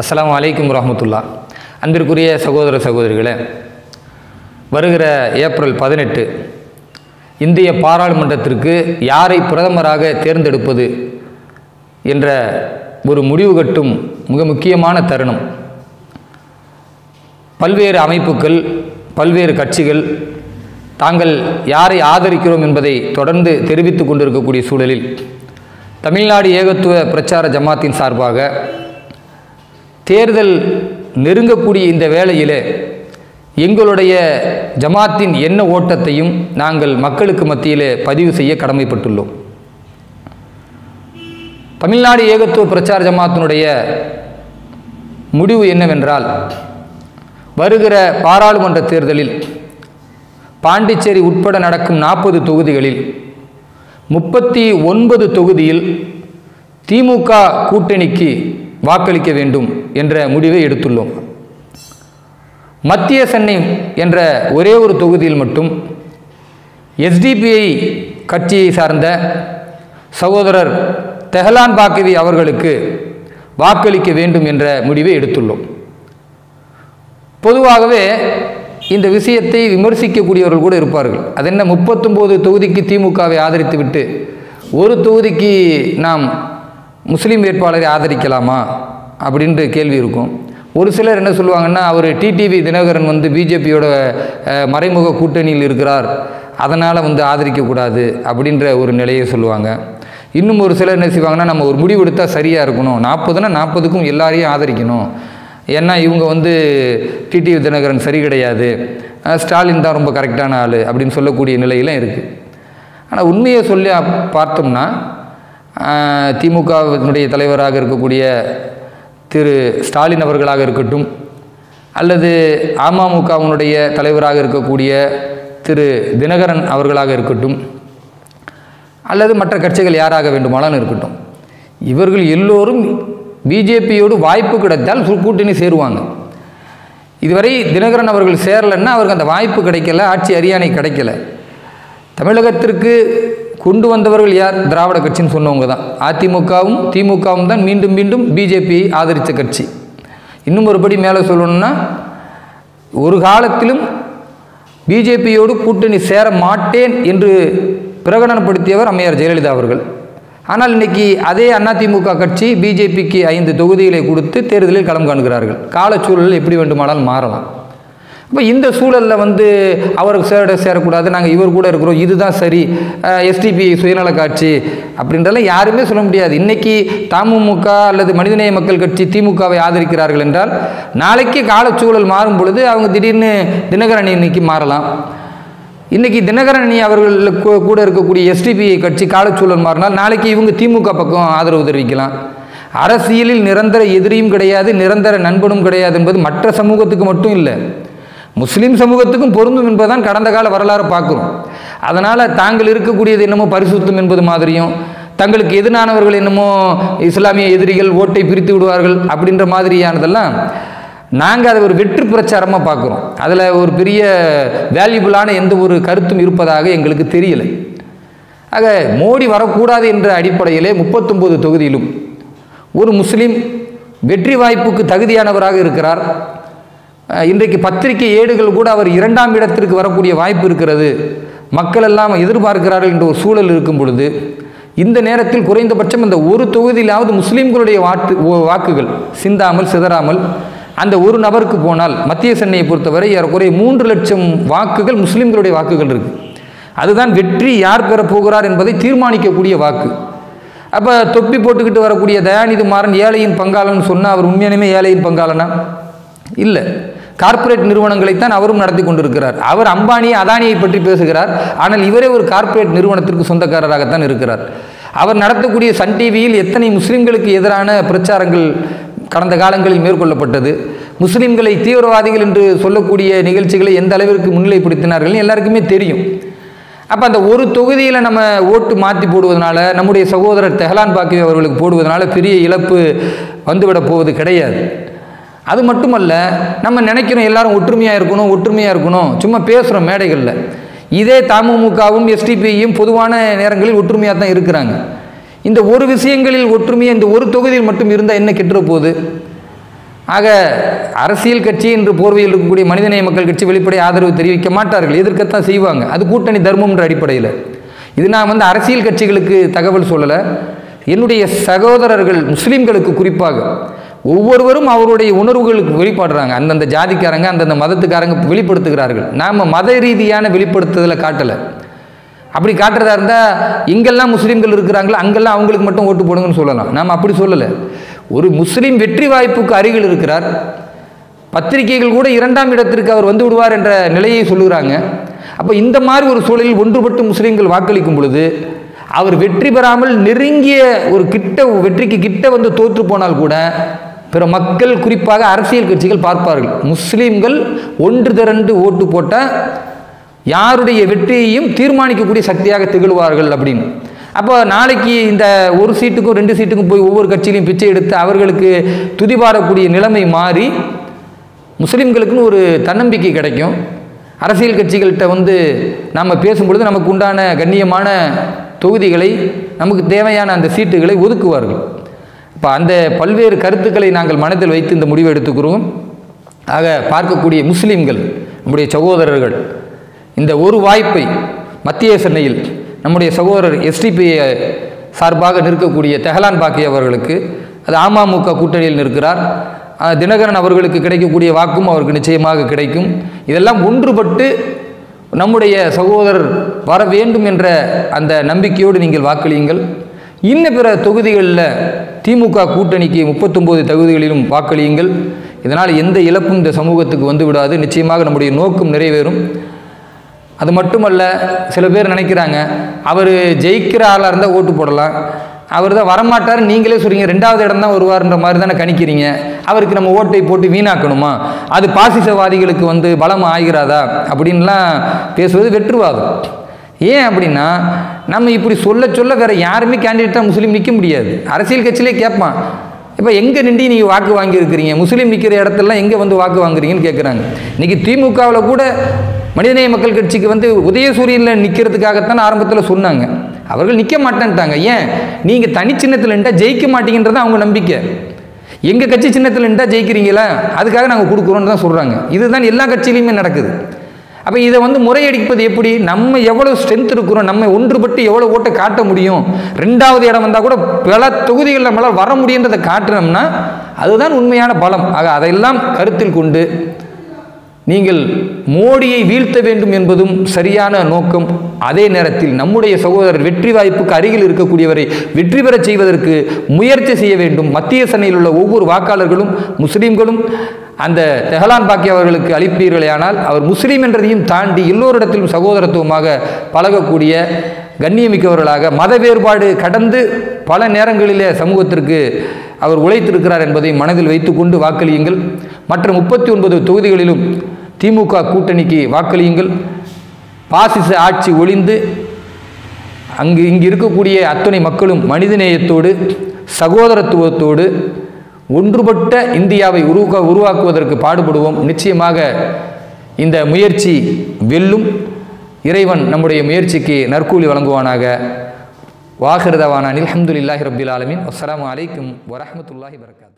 அஸ்லாம் அலைக்கும் வரஹ்மத்துல்லாஹ். அன்பிற்குரிய சகோதர சகோதரிகளே வருகிற ஏப்ரல் பதினெட்டு இந்திய பாராளுமன்றத்திற்கு யாரை பிரதமராக தேர்ந்தெடுப்பது என்ற ஒரு முடிவு கட்டும் மிக முக்கியமான தருணம். பல்வேறு அமைப்புகள் பல்வேறு கட்சிகள் தாங்கள் யாரை ஆதரிக்கிறோம் என்பதை தொடர்ந்து தெரிவித்து கொண்டிருக்கக்கூடிய சூழலில் தமிழ்நாடு ஏகத்துவ பிரச்சார ஜமாத்தின் சார்பாக தேர்தல் நெருங்கக்கூடிய இந்த வேளையில் எங்களுடைய ஜமாத்தின் எண்ண ஓட்டத்தையும் நாங்கள் மக்களுக்கு மத்தியில் பதிவு செய்ய கடமைப்பட்டுள்ளோம். தமிழ்நாடு ஏகத்துவ பிரச்சார ஜமாத்தினுடைய முடிவு என்னவென்றால் வருகிற பாராளுமன்ற தேர்தலில் பாண்டிச்சேரி உட்பட நடக்கும் நாற்பது தொகுதிகளில் முப்பத்தி ஒன்பது தொகுதியில் திமுக கூட்டணிக்கு வாக்களிக்க வேண்டும் என்ற முடிவை எடுத்துள்ளோம். மத்திய சென்னை என்ற ஒரே ஒரு தொகுதியில் மட்டும் எஸ்டிபிஐ கட்சியை சார்ந்த சகோதரர் தெஹலான் பாக்கவி அவர்களுக்கு வாக்களிக்க வேண்டும் என்ற முடிவை எடுத்துள்ளோம். பொதுவாகவே இந்த விஷயத்தை விமர்சிக்கக்கூடியவர்கள் கூட இருப்பார்கள். அது என்ன முப்பத்தொம்போது தொகுதிக்கு திமுகவை ஆதரித்துவிட்டு ஒரு தொகுதிக்கு நாம் முஸ்லீம் வேட்பாளரை ஆதரிக்கலாமா அப்படின்ற கேள்வி இருக்கும். ஒரு சிலர் என்ன சொல்லுவாங்கன்னா அவர் டிடிவி தினகரன் வந்து பிஜேபியோட மறைமுக கூட்டணியில் இருக்கிறார். அதனால் வந்து ஆதரிக்கக்கூடாது அப்படின்ற ஒரு நிலையை சொல்லுவாங்க. இன்னும் ஒரு சிலர் என்ன செய்வாங்கன்னா நம்ம ஒரு முடிவு எடுத்தால் சரியாக இருக்கணும். நாற்பதுனா நாற்பதுக்கும் எல்லாரையும் ஆதரிக்கணும். ஏன்னா இவங்க வந்து டிடிவி தினகரன் சரி கிடையாது. ஸ்டாலின் தான் ரொம்ப கரெக்டான ஆள் அப்படின்னு சொல்லக்கூடிய நிலையெல்லாம் இருக்குது ஆனால் உண்மையை சொல்லி பார்த்தோம்னா திமுகவினுடைய தலைவராக இருக்கக்கூடிய திரு ஸ்டாலின் அவர்களாக இருக்கட்டும் அல்லது அமமுகவினுடைய தலைவராக இருக்கக்கூடிய திரு தினகரன் அவர்களாக இருக்கட்டும் அல்லது மற்ற கட்சிகள் யாராக வேண்டுமானாலும் இருக்கட்டும் இவர்கள் எல்லோரும் பிஜேபியோடு வாய்ப்பு கிடைத்தால் கூட்டணி சேருவாங்க. இதுவரை தினகரன் அவர்கள் சேரலைன்னா அவருக்கு அந்த வாய்ப்பு கிடைக்கல ஆட்சி அரியானை கிடைக்கல. தமிழகத்திற்கு கொண்டு வந்தவர்கள் யார்? திராவிட கட்சின்னு சொன்னவங்க தான். அதிமுகவும் திமுகவும் தான் மீண்டும் மீண்டும் பிஜேபியை ஆதரித்த கட்சி. இன்னும் ஒருபடி மேலே சொல்லணும்னா ஒரு காலத்திலும் பிஜேபியோடு கூட்டணி சேர மாட்டேன் என்று பிரகடனப்படுத்தியவர் அம்மையார் ஜெயலலிதா அவர்கள். ஆனால் இன்னைக்கு அதே அதிமுக கட்சி பிஜேபிக்கு ஐந்து தொகுதிகளை கொடுத்து தேர்தலில் களம் காணுகிறார்கள். காலச்சூழல் எப்படி வேண்டுமானாலும் மாறலாம். இப்போ இந்த சூழலில் வந்து அவருக்கு சேர சேரக்கூடாது நாங்கள் இவர் கூட இருக்கிறோம் இதுதான் சரி எஸ்டிபி சுயநல காட்சி அப்படின்றதெல்லாம் யாருமே சொல்ல முடியாது. இன்றைக்கி தமுமுக அல்லது மனிதநேய மக்கள் கட்சி திமுகவை ஆதரிக்கிறார்கள் என்றால் நாளைக்கு காலச்சூழல் மாறும் பொழுது அவங்க திடீர்னு தினகரன் இன்னைக்கு மாறலாம். இன்றைக்கி தினகரணி அணி அவர்களுக்கு கூட இருக்கக்கூடிய எஸ்டிபிஐ கட்சி காலச்சூழல் மாறினால் நாளைக்கு இவங்க திமுக பக்கம் ஆதரவு தெரிவிக்கலாம். அரசியலில் நிரந்தர எதிரியும் கிடையாது நிரந்தர நண்பனும் கிடையாது என்பது மற்ற சமூகத்துக்கு மட்டும் இல்லை. முஸ்லீம் சமூகத்துக்கும் பொருந்தும் என்பதுதான் கடந்த கால வரலாறு பார்க்குறோம். அதனால் தாங்கள் இருக்கக்கூடியது என்னமோ பரிசுத்தம் என்பது மாதிரியும் தங்களுக்கு எதிரானவர்கள் என்னமோ இஸ்லாமிய எதிரிகள் ஓட்டை பிரித்து விடுவார்கள் அப்படின்ற மாதிரியானதெல்லாம் நாங்கள் அதை ஒரு வெற்றி பிரச்சாரமாக பார்க்குறோம். அதில் ஒரு பெரிய வேல்யூபிளான எந்த ஒரு கருத்தும் இருப்பதாக எங்களுக்கு தெரியலை. ஆக மோடி வரக்கூடாது என்ற அடிப்படையிலே முப்பத்தொம்போது தொகுதியிலும் ஒரு முஸ்லீம் வெற்றி வாய்ப்புக்கு தகுதியானவராக இருக்கிறார். இன்றைக்கு பத்திரிகை ஏடுகள் கூட அவர் இரண்டாம் இடத்திற்கு வரக்கூடிய வாய்ப்பு இருக்கிறது. மக்கள் எல்லாம் எதிர்பார்க்கிறார்கள் என்ற ஒரு சூழல் இருக்கும் பொழுது இந்த நேரத்தில் குறைந்தபட்சம் இந்த ஒரு தொகுதியிலாவது முஸ்லீம்களுடைய வாக்கு வாக்குகள் சிந்தாமல் சிதறாமல் அந்த ஒரு நபருக்கு போனால் மத்திய சென்னையை பொறுத்தவரை ஏறக்குறைய மூன்று லட்சம் வாக்குகள் முஸ்லீம்களுடைய வாக்குகள் இருக்குது அதுதான் வெற்றி யார் பெறப்போகிறார் என்பதை தீர்மானிக்கக்கூடிய வாக்கு. அப்போ தொப்பி போட்டுக்கிட்டு வரக்கூடிய தயாநிதி மாறன் ஏழையின் பங்காளன் சொன்னால் அவர் உண்மையானுமே ஏழையின் பங்காளனா? இல்லை. கார்ப்பரேட் நிறுவனங்களைத்தான் அவரும் நடத்தி கொண்டிருக்கிறார். அவர் அம்பானி அதானியை பற்றி பேசுகிறார். ஆனால் இவரே ஒரு கார்ப்பரேட் நிறுவனத்திற்கு சொந்தக்காரராகத்தான் இருக்கிறார். அவர் நடத்தக்கூடிய சன் டிவியில் எத்தனை முஸ்லீம்களுக்கு எதிரான பிரச்சாரங்கள் கடந்த காலங்களில் மேற்கொள்ளப்பட்டது? முஸ்லீம்களை தீவிரவாதிகள் என்று சொல்லக்கூடிய நிகழ்ச்சிகளை எந்த அளவிற்கு முன்னிலைப்படுத்தினார்கள் எல்லாருக்குமே தெரியும். அப்போ அந்த ஒரு தொகுதியில் நம்ம ஓட்டு மாற்றி போடுவதனால நம்முடைய சகோதரர் தெஹலான் பாக்கிவி அவர்களுக்கு போடுவதனால பெரிய இழப்பு வந்துவிட போவது கிடையாது. அது மட்டுமல்ல நம்ம நினைக்கிறோம் எல்லாரும் ஒற்றுமையாக இருக்கணும் ஒற்றுமையாக இருக்கணும். சும்மா பேசுகிறோம் மேடைகளில். இதே தமுமுகவும் எஸ்டிபியும் பொதுவான நேரங்களில் ஒற்றுமையாக தான் இருக்கிறாங்க. இந்த ஒரு விஷயங்களில் ஒற்றுமையை இந்த ஒரு தொகுதியில் மட்டும் இருந்தால் என்ன கெட்டுற போகுது? ஆக அரசியல் கட்சி என்று போர்வையில் இருக்கக்கூடிய மனிதநேய மக்கள் கட்சி வெளிப்படை ஆதரவு தெரிவிக்க மாட்டார்கள். எதிர்க்கத்தான் செய்வாங்க. அது கூட்டணி தர்மம்ன்ற அடிப்படையில். இது நான் வந்து அரசியல் கட்சிகளுக்கு தகவல் சொல்லலை. என்னுடைய சகோதரர்கள் முஸ்லீம்களுக்கு குறிப்பாக. ஒவ்வொருவரும் அவருடைய உணர்வுகளுக்கு வெளிப்படுறாங்க. அந்தந்த ஜாதிக்காரங்க அந்தந்த மதத்துக்காரங்க வெளிப்படுத்துகிறார்கள். நாம் மத ரீதியான வெளிப்படுத்துதலை காட்டலை. அப்படி காட்டுறதா இருந்தால் இங்கெல்லாம் முஸ்லீம்கள் இருக்கிறாங்களோ? அங்கெல்லாம் அவங்களுக்கு மட்டும் ஓட்டு போடுங்கன்னு சொல்லலாம். நாம் அப்படி சொல்லலை. ஒரு முஸ்லீம் வெற்றி வாய்ப்புக்கு அருகில் இருக்கிறார். பத்திரிகைகள் கூட இரண்டாம் இடத்திற்கு அவர் வந்து விடுவார் என்ற நிலையை சொல்லுகிறாங்க. அப்போ இந்த மாதிரி ஒரு சூழலில் ஒன்றுபட்டு முஸ்லீம்கள் வாக்களிக்கும் பொழுது அவர் வெற்றி பெறாமல் நெருங்கிய ஒரு கிட்ட வெற்றிக்கு கிட்ட வந்து தோற்று போனால் கூட பிற மக்கள் குறிப்பாக அரசியல் கட்சிகள் பார்ப்பார்கள். முஸ்லீம்கள் ஒன்று திரண்டு ஓட்டு போட்டால் யாருடைய வெற்றியையும் தீர்மானிக்கக்கூடிய சக்தியாக திகழ்வார்கள் அப்படின்னு. அப்போ நாளைக்கு இந்த ஒரு சீட்டுக்கும் ரெண்டு சீட்டுக்கும் போய் ஒவ்வொரு கட்சியிலையும் பிச்சை எடுத்து அவர்களுக்கு துதிபாரக்கூடிய நிலைமை மாறி முஸ்லீம்களுக்குன்னு ஒரு தன்னம்பிக்கை கிடைக்கும். அரசியல் கட்சிகள்கிட்ட வந்து நம்ம பேசும்பொழுது நமக்கு உண்டான கண்ணியமான தொகுதிகளை நமக்கு தேவையான அந்த சீட்டுகளை ஒதுக்குவார்கள். இப்போ அந்த பல்வேறு கருத்துக்களை நாங்கள் மனதில் வைத்து இந்த முடிவை எடுத்துக்கிறோம். ஆக பார்க்கக்கூடிய முஸ்லீம்கள் நம்முடைய சகோதரர்கள் இந்த ஒரு வாய்ப்பை மத்திய சென்னையில் நம்முடைய சகோதரர் எஸ்டிபி சார்பாக நிற்கக்கூடிய தெஹலான் பாக்கி அவர்களுக்கு அது அமமுக கூட்டணியில் நிற்கிறார். தினகரன் அவர்களுக்கு கிடைக்கக்கூடிய வாக்கும் அவருக்கு நிச்சயமாக கிடைக்கும். இதெல்லாம் ஒன்றுபட்டு நம்முடைய சகோதரர் வர வேண்டும் என்ற அந்த நம்பிக்கையோடு நீங்கள் வாக்களியுங்கள். இன்ன பிற தொகுதிகளில் திமுக கூட்டணிக்கு முப்பத்தொம்போது தகுதிகளிலும் வாக்களியுங்கள். இதனால் எந்த இழப்பும் இந்த சமூகத்துக்கு வந்து விடாது நிச்சயமாக நம்முடைய நோக்கம் நிறைவேறும். அது மட்டுமல்ல சில பேர் நினைக்கிறாங்க அவர் ஜெயிக்கிற ஆளாக இருந்தால் ஓட்டு போடலாம். அவர் தான் வரமாட்டார் நீங்களே சொல்றீங்க. ரெண்டாவது இடம் தான் வருவார்ன்ற மாதிரி தானே கணிக்கிறீங்க. அவருக்கு நம்ம ஓட்டை போட்டு வீணாக்கணுமா? அது பாசிசவாதிகளுக்கு வந்து பலம் ஆகிறாதா? அப்படின்லாம் பேசுவது வெற்றுவாதம். ஏன் அப்படின்னா நம்ம இப்படி சொல்ல சொல்ல வேற யாருமே கேண்டிடேட்டாக முஸ்லீம் நிற்க முடியாது. அரசியல் கட்சியிலே கேட்பான். இப்போ எங்கே நின்று நீங்கள் வாக்கு வாங்கியிருக்கிறீங்க? முஸ்லீம் நிற்கிற இடத்துலலாம் எங்கே வந்து வாக்கு வாங்குறீங்கன்னு கேட்குறாங்க. இன்றைக்கி திமுகவில் கூட மனிதநேய மக்கள் கட்சிக்கு வந்து உதயசூரியனில் நிற்கிறதுக்காகத்தான் ஆரம்பத்தில் சொன்னாங்க. அவர்கள் நிற்க மாட்டேன்ட்டாங்க. ஏன்? நீங்கள் தனி சின்னத்தில் நின்றா ஜெயிக்க மாட்டீங்கன்றது அவங்க நம்பிக்கை. எங்கள் கட்சி சின்னத்தில் நின்றா ஜெயிக்கிறீங்களா? அதுக்காக நாங்கள் கொடுக்குறோன்னு தான் சொல்கிறாங்க இதுதான் எல்லா கட்சியிலையுமே நடக்குது. அப்போ இதை வந்து முறையடிப்பது எப்படி? நம்ம எவ்வளோ ஸ்ட்ரென்த் இருக்கிறோம் நம்ம ஒன்றுபட்டு எவ்வளோ ஓட்டை காட்ட முடியும்? ரெண்டாவது இடம் வந்தால் கூட பல தொகுதிகளில் நம்மளால் வர முடியுன்றதை காட்டுனோம்னா அதுதான் உண்மையான பலம். ஆக அதையெல்லாம் கருத்தில் கொண்டு நீங்கள் மோடியை வீழ்த்த வேண்டும் என்பதும் சரியான நோக்கம். அதே நேரத்தில் நம்முடைய சகோதரர் வெற்றி வாய்ப்புக்கு அருகில் இருக்கக்கூடியவரை வெற்றி பெறச் செய்வதற்கு முயற்சி செய்ய வேண்டும். மத்திய சென்னையில் உள்ள ஒவ்வொரு வாக்காளர்களும் முஸ்லீம்களும் அந்த தெஹலான் பாக்கி அவர்களுக்கு அளிப்பீர்களேயானால் அவர் முஸ்லீம் என்றதையும் தாண்டி எல்லோரிடத்திலும் சகோதரத்துவமாக பழகக்கூடிய கண்ணியமிக்கவர்களாக மத வேறுபாடு கடந்து பல நேரங்களிலே சமூகத்திற்கு அவர் உழைத்திருக்கிறார் என்பதை மனதில் வைத்துக்கொண்டு வாக்களியுங்கள். மற்ற முப்பத்தி ஒன்பது தொகுதிகளிலும் திமுக கூட்டணிக்கு வாக்களியுங்கள். பாசிச ஆட்சி ஒளிந்து அங்கு இங்கு இருக்கக்கூடிய அத்தனை மக்களும் மனிதநேயத்தோடு சகோதரத்துவத்தோடு ஒன்றுபட்ட இந்தியாவை உருவா உருவாக்குவதற்கு பாடுபடுவோம். நிச்சயமாக இந்த முயற்சி வெல்லும். இறைவன் நம்முடைய முயற்சிக்கு நற்கூலி வழங்குவானாக. வாஹிருதவானான் அஹமதுல்லாஹி ரப்பில் ஆலமின். அஸ்லாம் அலைக்கும் வரமத்துல்லாஹி வரகாத்